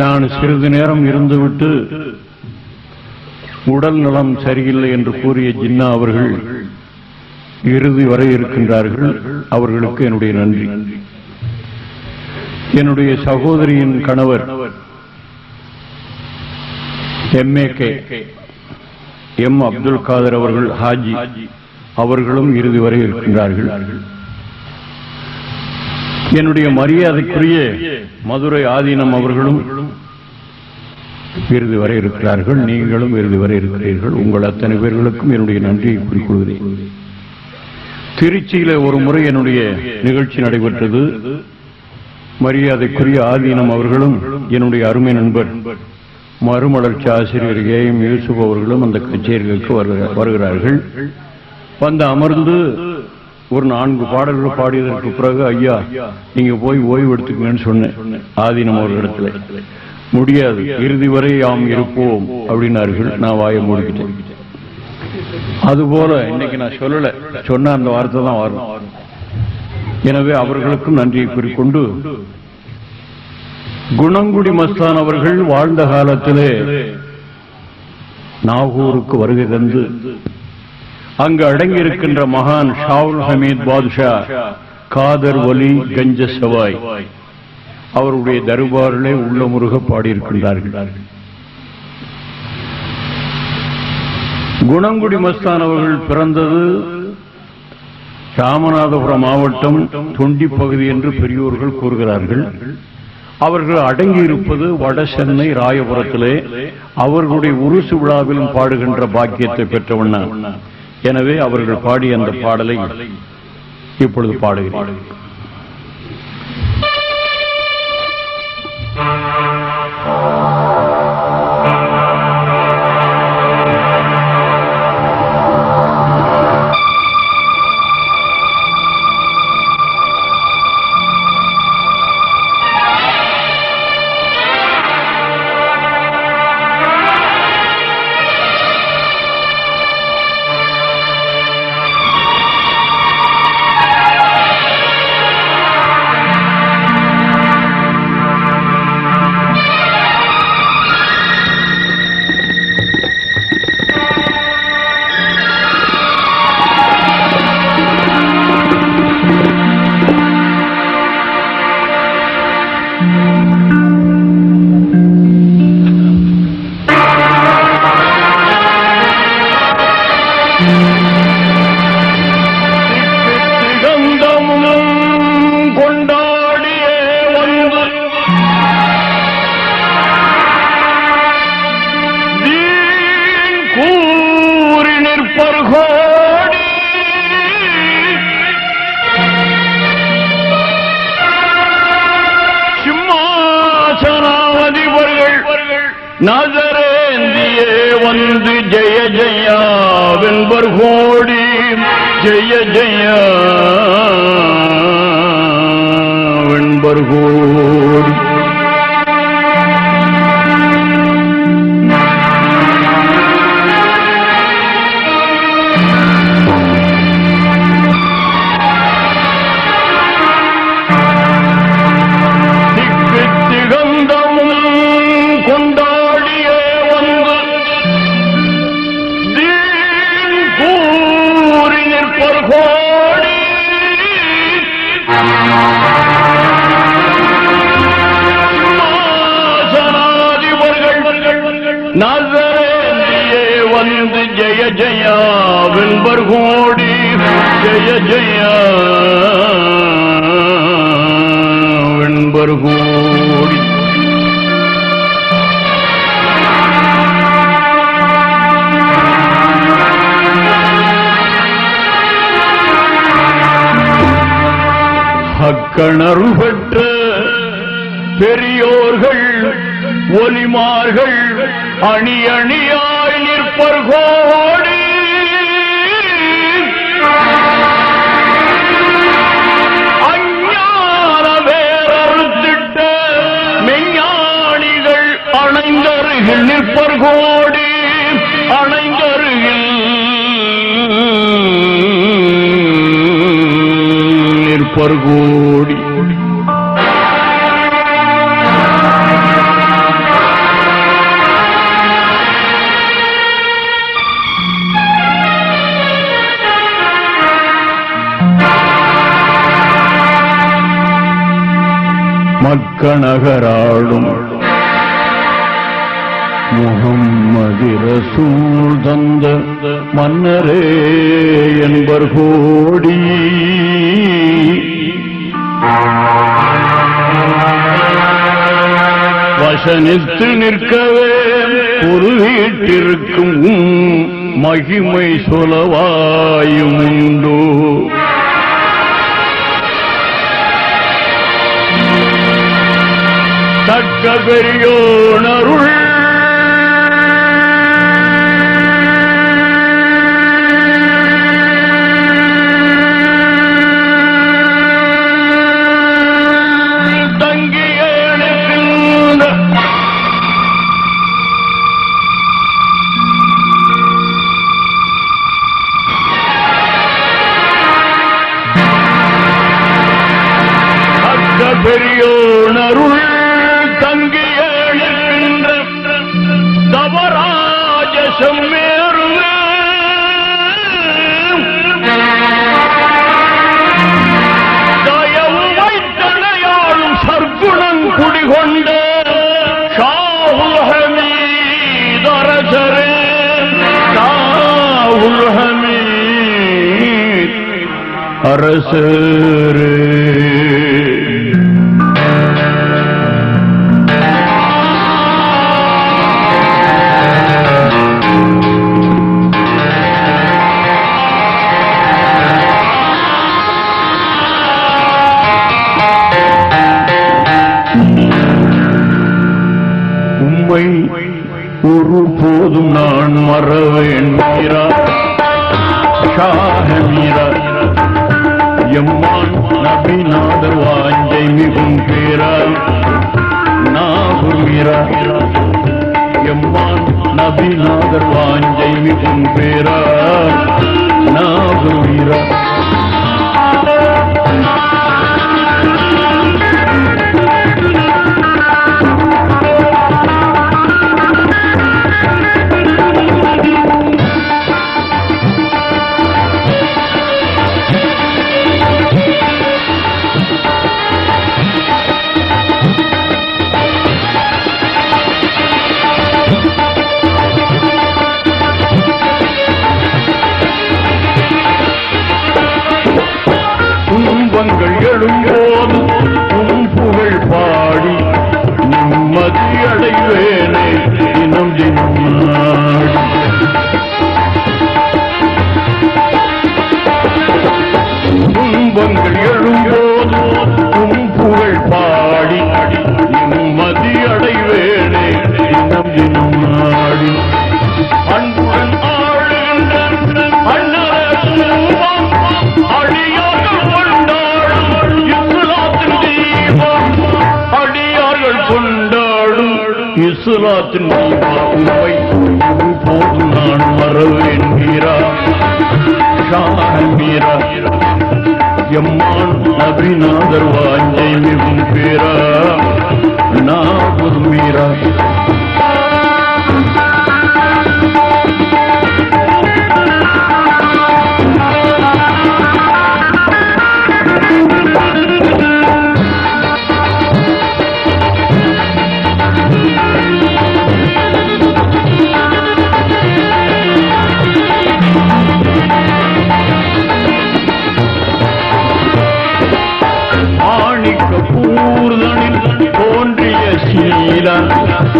நான் சிறிது நேரம் இருந்துவிட்டு உடல் நலம் சரியில்லை என்று கூறிய ஜின்னா அவர்கள் இறுதி வரை இருக்கின்றார்கள். அவர்களுக்கு என்னுடைய நன்றி. என்னுடைய சகோதரியின் கணவர் எம்ஏகே எம் அப்துல் காதர் அவர்கள் ஹாஜி அவர்களும் இறுதி வரை இருக்கின்றார்கள். என்னுடைய மரியாதைக்குரிய மதுரை ஆதீனம் அவர்களும் இறுதி வரை இருக்கிறார்கள் நீங்களும் இறுதி வரை இருக்கிறீர்கள். உங்கள் அத்தனை பேர்களுக்கும் என்னுடைய நன்றியை குறிக்கொள்கிறேன் திருச்சியில ஒரு முறை என்னுடைய நிகழ்ச்சி நடைபெற்றது. மரியாதைக்குரிய ஆதீனம் அவர்களும் என்னுடைய அருமை நண்பர் மறுமலர்ச்சி ஆசிரியர் ஏ. எம். யூசுப் அவர்களும் அந்த கச்சேரிகளுக்கு வருகிறார்கள். வந்து அமர்ந்து ஒரு நான்கு பாடல்கள் பாடியதற்கு பிறகு ஐயா நீங்க போய் ஓய்வு எடுத்துக்கங்கன்னு சொன்னேன். ஆதீனம் அவர்களிடத்துல. முடியாது. இறுதி வரை யாம் இருப்போம் அப்படின்னார்கள். நான் வாயை மூடிக்கிட்டேன். அதுபோல இன்னைக்கு நான் சொல்லல. சொன்ன அந்த வார்த்தை தான் வரும். எனவே அவர்களுக்கும் நன்றியை கூறிக்கொண்டு குணங்குடி மஸ்தான் அவர்கள் வாழ்ந்த காலத்திலே நாகூருக்கு வருகை தந்து அங்கு அடங்கியிருக்கின்ற மகான் ஷாவுல் ஹமீத் பாதுஷா காதர் வலி கஞ்ச சவாய். அவருடைய தருவார்களே உள்ள முருக பாடியிருக்கின்றார்கள். குணங்குடி மஸ்தான் அவர்கள் பிறந்தது ராமநாதபுரம் மாவட்டம் தொண்டி பகுதி என்று பெரியோர்கள் கூறுகிறார்கள். அவர்கள் அடங்கியிருப்பது வட சென்னை ராயபுரத்திலே அவர்களுடைய உருசு விழாவிலும் பாடுகின்ற பாக்கியத்தை பெற்றவண்ண எனவே அவர்கள் பாடிய அந்த பாடலை இப்பொழுது பாடுகிறார்கள் Oh. ஜெய ஜெயா வென்பர் கோடி ஜெய ஜெயா. வெண்பர் கோடி வந்து ஜெய ஜெயா வென்பர் கோடி ஜெய ஜெயா வென்பர் கோடி அக்கணரு பெற்ற பெரியோர்கள் ஒலிமார்கள் அணி அணியாய் நிற்பர் கோடி. அஞ்ஞான வேறறுத்திட்ட மெஞ்ஞானிகள் அணைந்தருகில் நிற்பர் அணைந்தருகில் மக்கணகராளும் முகம்மதிரசூல் தந்த மன்னரே என்பர் கோடி. வசனித்து நிற்கவே ஒரு வீட்டிற்கும் மகிமை சொலவாயும் உண்டோ பெரியோனருள் தவராஜ தயவு வைத்தனையாளும் சர்க்குணம் குடிகொண்ட ஷாவுல் ஹமீத் அரசரே. ஒரு போதும் நான் மறவேன் மீரா ஷாஹ மீரா எம்மான் நபிநாதர் வாஞ்சை மிகும் பேரா நாகூர் மீரா எம்மான் நபிநாதர் வாஞ்சை மிகும் பேரா நாகூர் மீரா துன்பங்கள் எழும்போது உன் புகழ் பாடி நிம்மதி அடைவேனே தினம் தினம் நாடி. அன்புடன் ஆளுகின்ற அடியார்கள் கொண்டாடும். இஸ்லாத்தின் தீபம் உண்மை. நான் வரவேன் மீரா மீரா எம்மான் நபிநாதர் வாஞ்சை மிகும் பேரா. நான் ஒரு மீரா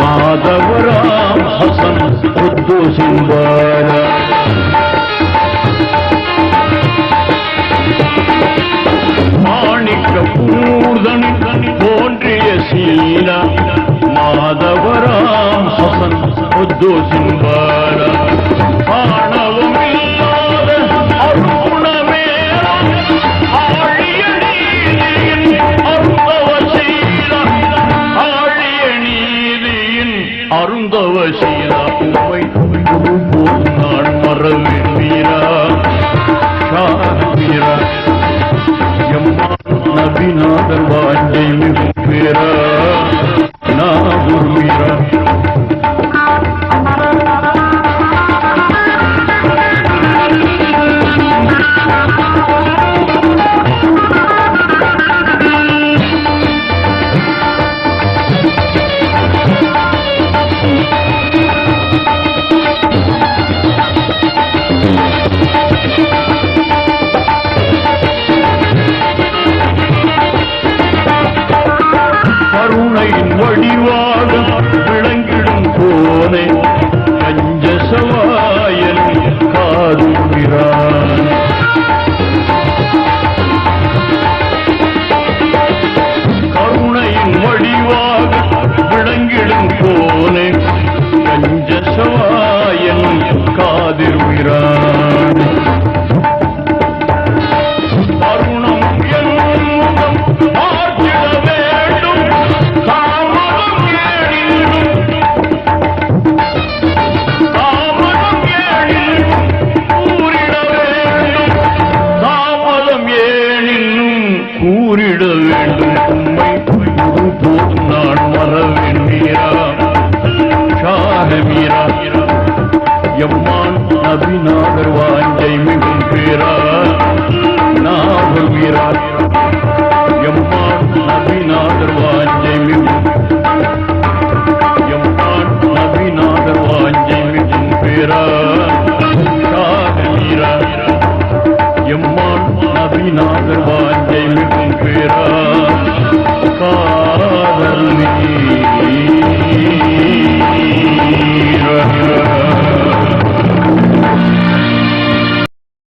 மாதவராம் ஹசன் புத்து சிம்பார மாணிக்க பூர்தனில் தோன்றிய சீல மாதவராம் ஹசன் புத்து சிம்பார கருணையின் வடிவாக எம்மான் நபிநாதர்